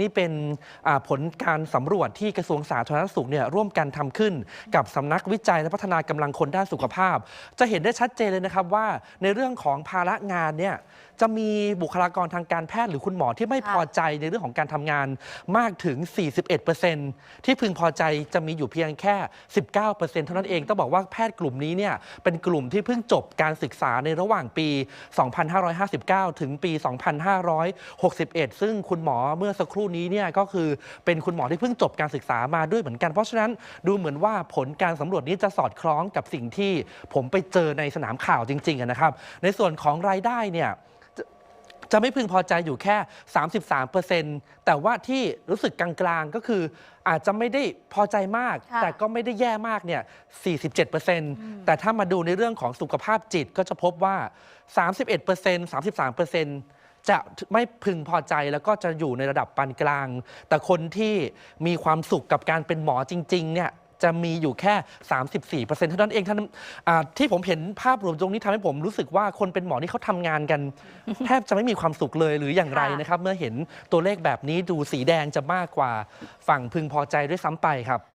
นี่เป็นผลการสำรวจที่กระทรวงสาธารณสุขเนี่ยร่วมกันทำขึ้น กับสำนักวิจัยและพัฒนากำลังคนด้านสุขภาพ จะเห็นได้ชัดเจนเลยนะครับว่าในเรื่องของภาระงานเนี่ยจะมีบุคลากรทางการแพทย์หรือคุณหมอที่ไม่พอใจในเรื่องของการทำงานมากถึง 41%ที่พึงพอใจจะมีอยู่เพียงแค่ 19%เท่านั้นเองต้องบอกว่าแพทย์กลุ่มนี้เนี่ยเป็นกลุ่มที่เพิ่งจบการศึกษาในระหว่างปี 2559 ถึงปี 2561 ซึ่งคุณหมอเมื่อสักครู่นี้เนี่ยก็คือเป็นคุณหมอที่เพิ่งจบการศึกษามาด้วยเหมือนกัน เพราะฉะนั้นดูเหมือนว่าผลการสำรวจนี้จะสอดคล้องกับสิ่งที่ผมไปเจอในสนามข่าวจริงๆอะนะครับ ในส่วนของรายได้เนี่ยจะไม่พึงพอใจอยู่แค่ 33%แต่ว่าที่รู้สึกกลางๆก็คืออาจจะไม่ได้พอใจมากค่ะแต่ก็ไม่ได้แย่มากเนี่ย 47%แต่ถ้ามาดูในเรื่องของสุขภาพจิตก็จะพบว่า 31% 33% จะไม่พึงพอใจแล้วก็จะอยู่ในระดับปานกลาง แต่คนที่มีความสุขกับการเป็นหมอจริงๆเนี่ยจะมีอยู่แค่ 34%เท่านั้นเองท่านที่ผมเห็นภาพรวมตรงนี้ทำให้ผมรู้สึกว่าคนเป็นหมอนี่เขาทำงานกัน แทบจะไม่มีความสุขเลยหรืออย่างไรนะครับ เมื่อเห็นตัวเลขแบบนี้ดูสีแดงจะมากกว่าฝั่งพึงพอใจด้วยซ้ำไปครับ